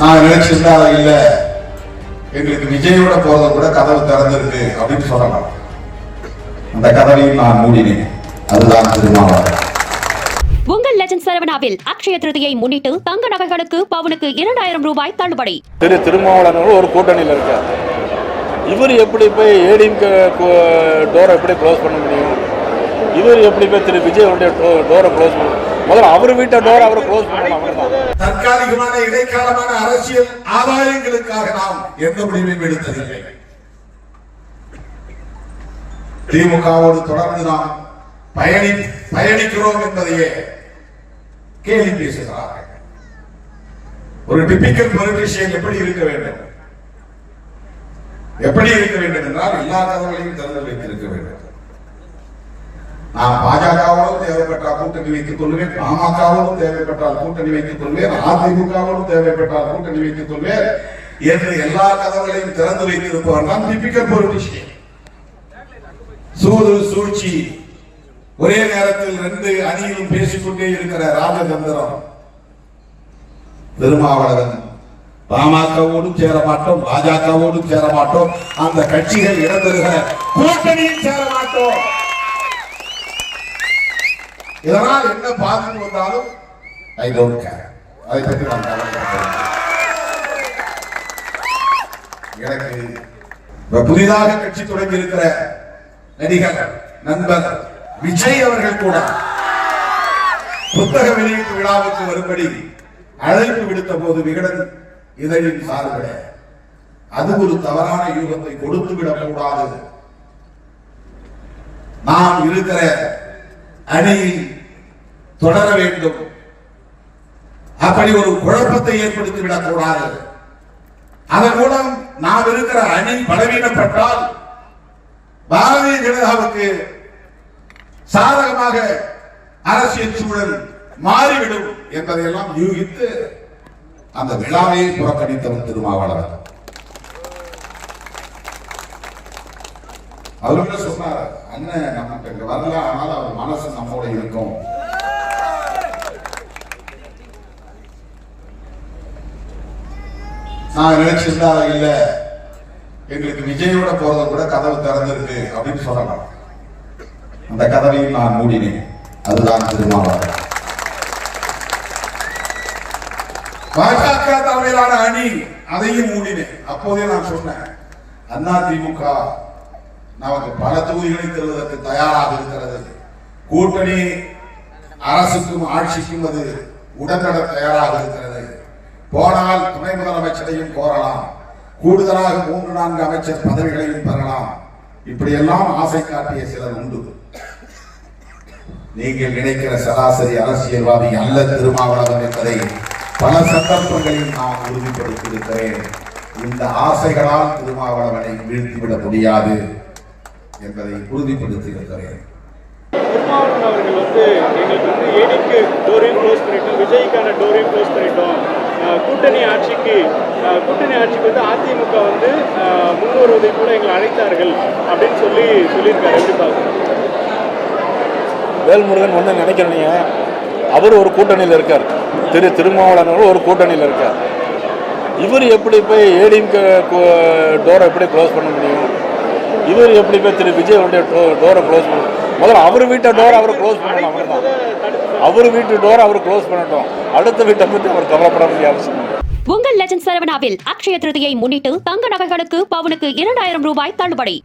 நான் நினைச்சிருந்தா அது இல்ல. எங்களுக்கு விஜயோட போறது கூட கதவு திறந்திருக்கு அப்படின்னு சொல்லலாம். அந்த கதவையும் நான் மூடினேன். அதுதான் திருமாவளவன். உங்கள் லெஜண்ட் சரவணாவில் அக்ஷய திருதியை முன்னிட்டு தங்க நகைகளுக்கு பவுனுக்கு இரண்டாயிரம் ரூபாய் தள்ளுபடி. திரு திருமாவளவன் ஒரு கூட்டணியில் இருக்கார். இவர் எப்படி போய் ஏடிஎம்கே டோரை எப்படி க்ளோஸ் பண்ண முடியும்? இவர் எப்படி போய் திரு விஜயோடைய டோரை க்ளோஸ் பண்ண முதல்ல அவர் வீட்டை டோர் அவர் க்ளோஸ் பண்ணணும் தற்காலிகமான இடைக்காலமான அரசியல் ஆதாயங்களுக்காக நாம் எந்த முடிவையும் எடுத்ததில்லை. திமுகவோடு தொடர்ந்து நாம் பயணி பயணிக்கிறோம் என்பதையே கேள்வி பேசுகிறார்கள். ஒரு டிபிக்கல் பொலிட்டிஷியன் எப்படி இருக்க வேண்டும்? எப்படி இருக்க வேண்டும் என்றால் எல்லா கதவுகளையும் திறந்து வைத்திருக்க வேண்டும். நான் பாஜகவோடு தேவைப்பட்ட கூட்டணி வைத்துக் கொள்வேன். பாமகவோடும் தேவைப்பட்டால் கூட்டணி வைத்துக் கொள்வேன். அதிமுகவோடும் தேவைப்பட்டால் கூட்டணி வைத்துக் கொள்வேன். என்று எல்லா கதவுகளையும் திறந்து வைத்திருப்பவர் தான் டிபிக்கல் பொலிட்டிஷியன் சூது சூழ்ச்சி ஒரே நேரத்தில் ரெண்டு அணியிலும் பேசிக்கொண்டே இருக்கிற ராஜதந்திரம். திருமாவளவன் பாமகவோடும் சேர மாட்டோம் பாஜகவோடும் சேர மாட்டோம். அந்த கட்சிகள் இடம்பெறுகிற கூட்டணியில் சேர மாட்டோம். இதனால் என்ன பாதிப்பு வந்தாலும் ஐ டோன்ட் கேர் அதை பற்றி நான் எனக்கு இப்ப புதிதாக கட்சி தொடங்கி இருக்கிற நடிகர் நண்பர் விஜய் அவர்கள் கூட புத்தக வெளியீட்டு விழாவுக்கு வரும்படி அழைப்பு விடுத்த போது விகடன் இதழின் சார்பிட அது ஒரு தவறான யூகத்தை கொடுத்து விடக்கூடாது நாம் இருக்கிற அணையில் தொடர வேண்டும். அப்படி ஒரு குழப்பத்தை ஏற்படுத்தி விடக்கூடாது அதன் மூலம் நாம் இருக்கிற அணி பலவீனப்பட்டால் பாரதிய ஜனதாவுக்கு சாதகமாக அரசியல் சூழல் மாறிவிடும் என்பதையெல்லாம் யூகித்து அந்த விழாவை புறக்கணித்தவன் திருமாவளவன். அவர் என்ன சொன்னார் அண்ணன் நமக்கு இங்க வரல ஆனால் அவர் மனசு நம்மோட இருக்கும். நான் நினைச்சிருந்தா இல்ல எங்களுக்கு விஜயோட போறது கூட கதவு திறந்திருக்கு அப்படின்னு சொல்லலாம். அந்த கதவையும் நான் மூடினேன். அதுதான் திருமாவளர் பாஜக தலைமையிலான அணி அதையும் மூடினேன். அப்போதே நான் சொன்னேன் அண்ணா திமுக நமக்கு பல தொகுதிகளை தருவதற்கு தயாராக இருக்கிறது. கூட்டணி அரசுக்கும் ஆட்சிக்கும் அது உடன்பட தயாராக இருக்கிறது. போனால் துணை முதலமைச்சரையும் கோரலாம். கூடுதலாக மூன்று நான்கு அமைச்சர் பதவிகளையும் பெறலாம். இப்படியெல்லாம் ஆசை காட்டிய சிலர் உண்டு. நீங்கள் நினைக்கிற சராசரி அரசியல்வாதி அல்ல திருமாவளவன் என்பதை பல சந்தர்ப்பங்களில் நான் உறுதிப்படுத்தியிருக்கிறேன். இந்த ஆசைகளால் திருமாவளவனை வீழ்த்திவிட முடியாது. என்பதை உறுதிப்படுத்தியிருக்கிறேன் திருமாவளவன் அவர்கள் வந்து எங்களுக்கு வந்து ஏடிக்கு டோரையும் க்ளோஸ் பண்ணிட்டோம் விஜய்க்கான டோரையும் க்ளோஸ் பண்ணிட்டோம். கூட்டணி ஆட்சிக்கு கூட்டணி ஆட்சிக்கு வந்து அதிமுக வந்து அஹ் முன்வருவதை கூட எங்களை அழைத்தார்கள் அப்படின்னு சொல்லி சொல்லியிருக்காரு. எப்படி பார்க்குறோம் வேல்முருகன் ஒன்று நினைக்கிறீங்க அவர் ஒரு கூட்டணியில் இருக்கார். திரு திருமாவளவன் ஒரு கூட்டணியில் இருக்கார். இவர் எப்படி போய் ஏடிஎம்கே டோரை எப்படி க்ளோஸ் பண்ண முடியும்? இவர் எப்படி போய் திரு விஜயோடைய டோரை க்ளோஸ் பண்ண முதல்ல அவர் வீட்டை டோர் அவர் க்ளோஸ் பண்ணணும் அவர் தான் அவர் வீட்டு டோர் அவர் க்ளோஸ் பண்ணட்டும். அடுத்த வீட்டை பற்றி அவர் கவலைப்பட வேண்டிய அவசியம் உங்கள் லெஜண்ட் சரவணாவில் அக்ஷய திருதியை முன்னிட்டு தங்க நகைகளுக்கு பவுனுக்கு இரண்டாயிரம் ரூபாய் தள்ளுபடி.